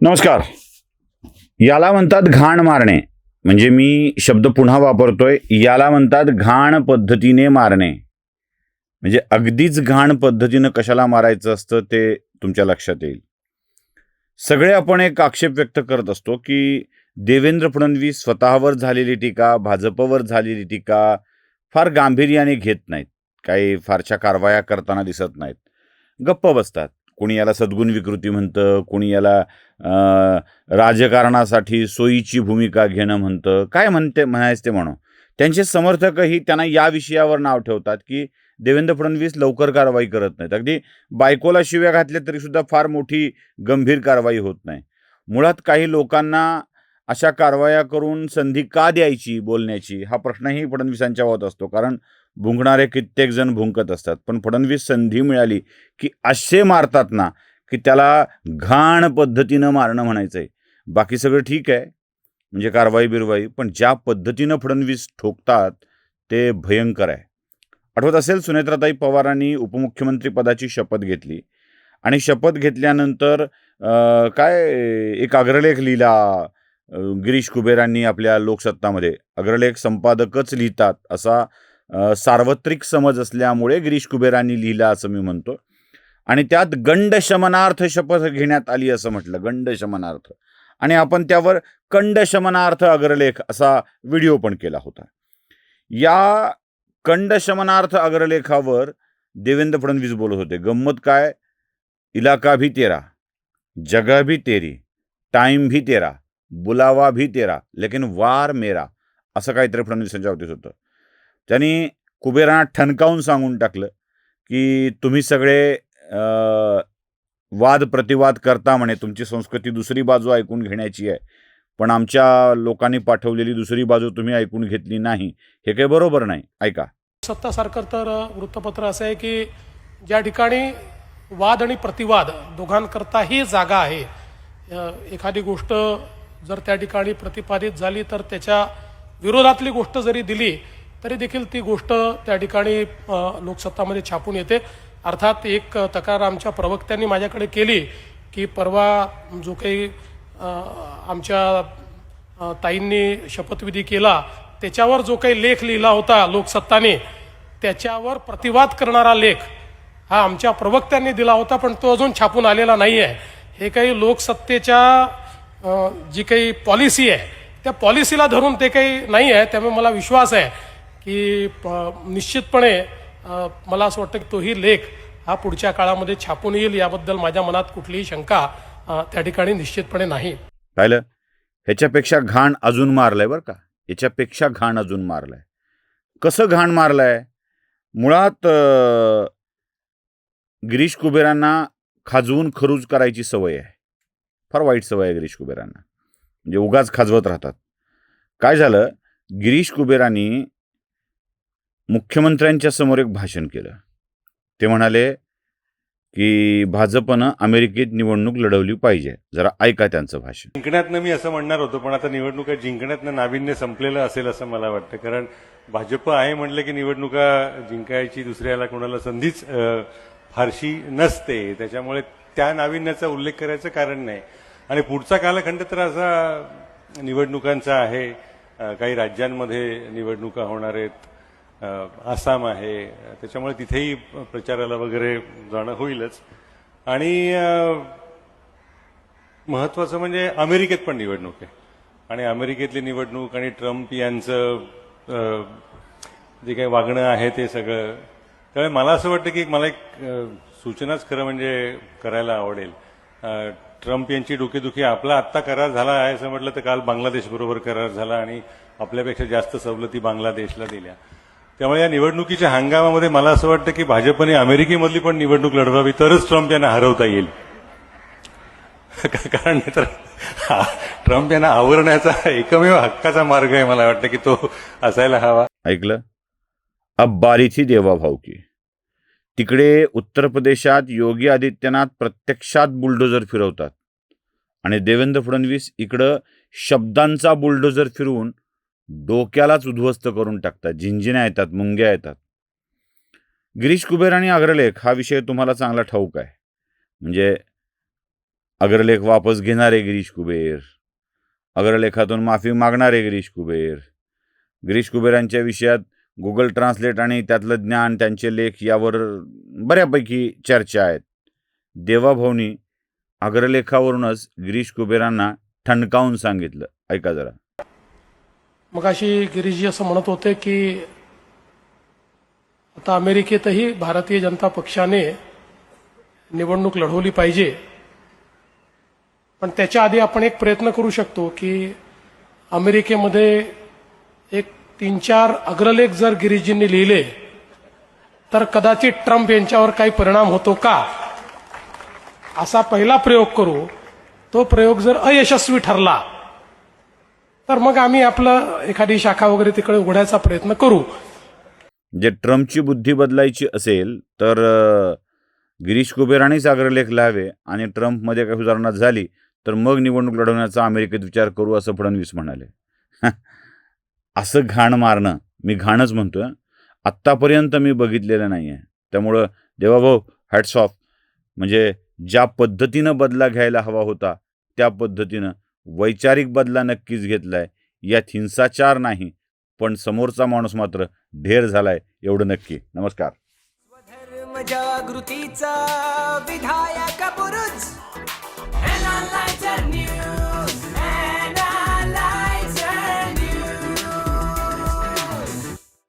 नमस्कार. याला म्हणतात घाण मारणे. म्हणजे मी शब्द पुन्हा वापरतोय. याला म्हणतात घाण पद्धतीने मारणे. म्हणजे अगदीच घाण पद्धतीनं कशाला मारायचं असतं ते तुमच्या लक्षात येईल. सगळे आपण एक आक्षेप व्यक्त करत असतो की देवेंद्र फडणवीस स्वतःवर झालेली टीका भाजपवर झालेली टीका फार गांभीर्याने घेत नाहीत. काही फारशा कारवाया करताना दिसत नाहीत. गप्प बसतात. कोणी याला सद्गुण विकृती म्हणतं कोणी याला राजकारणासाठी सोयीची भूमिका घेणं म्हणतं काय म्हणते म्हणायचं ते म्हणू. त्यांचे समर्थकही त्यांना या विषयावर नाव ठेवतात की देवेंद्र फडणवीस लवकर कारवाई करत नाहीत. अगदी बायकोला शिव्या घातल्या तरीसुद्धा फार मोठी गंभीर कारवाई होत नाही. मुळात काही लोकांना अशा कारवाया करून संधी का द्यायची बोलण्याची हा प्रश्नही फडणवीसांच्या होत असतो. कारण भुंकणारे कित्येक जण भुंकत असतात. पण फडणवीस संधी मिळाली की असे मारतात ना की त्याला घाण पद्धतीनं मारणं म्हणायचं आहे बाकी सगळं ठीक आहे म्हणजे कारवाई बिरवाई पण ज्या पद्धतीनं फडणवीस ठोकतात ते भयंकर आहे. आठवत असेल सुनेत्राताई पवारांनी उपमुख्यमंत्रीपदाची शपथ घेतली. आणि शपथ घेतल्यानंतर काय एक अग्रलेख लिहिला गिरीश कुबेरांनी आपल्या लोकसत्तामध्ये. अग्रलेख संपादकच लिहितात असा सार्वत्रिक समज असल्यामुळे गिरीश कुबेरांनी लिहिला असं मी म्हणतो. आणि त्यात गंड शमनार्थ शपथ घेण्यात आली असं म्हटलं गंड शमनार्थ. आणि आपण त्यावर कंड शमनार्थ अग्रलेख असा व्हिडिओ पण केला होता. या कंड शमनार्थ अग्रलेखावर देवेंद्र फडणवीस बोलत होते गंमत काय? इलाका भी तेरा जगह भी तेरी टाइम भी तेरा बुलावा भी तेरा लेकिन वार मेरा असं काहीतरी फडणवीसांच्या बाबतीत होतं. त्यांनी कुबेरांना ठणकावून सांगून टाकलं की तुम्ही सगळे वाद प्रतिवाद करता म्हणे तुमची संस्कृती दुसरी बाजू ऐकून घेण्याची आहे. पण आमच्या लोकांनी पाठवलेली दुसरी बाजू तुम्ही ऐकून घेतली नाही. हे काही बरोबर नाही. ऐका. सत्तासारखं तर वृत्तपत्र असं आहे की ज्या ठिकाणी वाद आणि प्रतिवाद दोघांकरताही जागा आहे एखादी गोष्ट जर त्या ठिकाणी प्रतिपादित झाली तर त्याच्या विरोधातली गोष्ट जरी दिली तरी देखील ती गोष्ट त्या ठिकाणी लोकसत्तामध्ये छापून येते. अर्थात एक तक्रार आमच्या प्रवक्त्यांनी माझ्याकडे केली की परवा जो काही आमच्या ताईंनी शपथविधी केला त्याच्यावर जो काही लेख लिहिला होता लोकसत्ताने त्याच्यावर प्रतिवाद करणारा लेख हा आमच्या प्रवक्त्यांनी दिला होता पण तो अजून छापून आलेला नाही आहे हे काही लोकसत्तेच्या जी काही पॉलिसी आहे त्या पॉलिसीला धरून ते काही नाही आहे त्यामुळे मला विश्वास आहे. की प- निश्चितपणे मला असं वाटतं की तोही लेख हा पुढच्या काळामध्ये छापून येईल याबद्दल माझ्या मनात कुठलीही शंका त्या ठिकाणी निश्चितपणे नाही. पाहिलं? ह्याच्यापेक्षा घाण अजून मारलंय बरं का? याच्यापेक्षा घाण अजून मारलंय. कसं घाण मारलंय? मुळात गिरीश कुबेरांना खाजवून खरूज करायची सवय आहे. फार वाईट सवय आहे गिरीश कुबेरांना. म्हणजे उगाच खाजवत राहतात. काय झालं? गिरीश कुबेरांनी मुख्यमंत्र्यांच्या समोर एक भाषण केलं. ते म्हणाले की भाजपनं अमेरिकेत निवडणूक लढवली पाहिजे. जरा ऐका त्यांचं भाषण. जिंकण्यातनं मी असं म्हणणार होतो पण आता निवडणुका जिंकण्यातनं नाविन्य संपलेलं असेल असं मला वाटतं. कारण भाजप आहे म्हटलं की निवडणुका जिंकायची दुसऱ्याला कोणाला संधीच फारशी नसते. त्याच्यामुळे त्या नाविन्याचा उल्लेख करायचं कारण नाही. आणि पुढचा कालखंड तर असा निवडणुकांचा आहे. काही राज्यांमध्ये निवडणुका होणार आहेत. आसाम आहे. त्याच्यामुळे तिथेही प्रचाराला वगैरे जाणं होईलच. आणि महत्त्वाचं महत्वाचं म्हणजे अमेरिकेत पण निवडणूक आहे. आणि अमेरिकेतली निवडणूक आणि ट्रम्प यांचं जे काही वागणं आहे ते सगळं. त्यामुळे मला असं वाटतं की मला एक सूचनाच खरं म्हणजे करायला आवडेल. ट्रम्प यांची डोकेदुखी आपला आत्ता करार झाला आहे असं म्हटलं तर काल बांगलादेशबरोबर करार झाला आणि आपल्यापेक्षा जास्त सवलती बांगलादेशला दिल्या. त्यामुळे या निवडणुकीच्या हंगामामध्ये मला असं वाटतं की भाजपने अमेरिकेमधली पण निवडणूक लढवावी तरच ट्रम्प यांना हरवता येईल. कारण तर ट्रम्प यांना आवरण्याचा एकमेव हक्काचा मार्ग आहे मला वाटतं की तो असायला हवा. ऐकलं? अब देवाभावकी देवा तिकडे उत्तर प्रदेशात योगी आदित्यनाथ प्रत्यक्षात बुलडोजर फिरवतात. आणि देवेंद्र फडणवीस इकडं शब्दांचा बुलडोजर फिरवून डोक्यालाच उद्ध्वस्त करून टाकतात. झिंजिन्या येतात मुंग्या येतात. गिरीश कुबेर आणि अग्रलेख हा विषय तुम्हाला चांगला ठाऊक आहे. म्हणजे अग्रलेख वापस घेणारे गिरीश कुबेर अग्रलेखातून माफी मागणारे गिरीश कुबेर गिरीश कुबेरांच्या विषयात गुगल ट्रान्सलेट आणि त्यातलं ज्ञान त्यांचे लेख यावर बऱ्यापैकी चर्चा आहेत. देवाभाऊनी अग्रलेखावरूनच गिरीश कुबेरांना ठणकावून सांगितलं. ऐका जरा. मग अशी गिरीजी असं म्हणत होते की आता अमेरिकेतही भारतीय जनता पक्षाने निवडणूक लढवली पाहिजे. पण त्याच्या आधी आपण एक प्रयत्न करू शकतो की अमेरिकेमध्ये एक तीन चार अग्रलेख जर गिरीजींनी लिहिले तर कदाचित ट्रम्प यांच्यावर काही परिणाम होतो का? असा पहिला प्रयोग करू. तो प्रयोग जर अयशस्वी ठरला तर मग आम्ही आपलं एखादी शाखा वगैरे तिकडे उघडायचा प्रयत्न करू. जे ट्रम्पची बुद्धी बदलायची असेल तर गिरीश कुबेरानेच अग्रलेख लावे आणि ट्रम्पमध्ये काही सुधारणा झाली तर मग निवडणूक लढवण्याचा अमेरिकेत विचार करू असं फडणवीस म्हणाले. असं घाण मारणं मी घाणच म्हणतोय. आत्तापर्यंत मी बघितलेलं नाही आहे त्यामुळं देवाभाऊ हॅट्स ऑफ म्हणजे ज्या पद्धतीनं बदला घ्यायला हवा होता त्या पद्धतीनं वैचारिक बदला नक्कीच घेतलाय. यात हिंसाचार नाही पण समोरचा माणूस मात्र ढेर झालाय एवढं नक्की. नमस्कार. जागृतीचा विधायक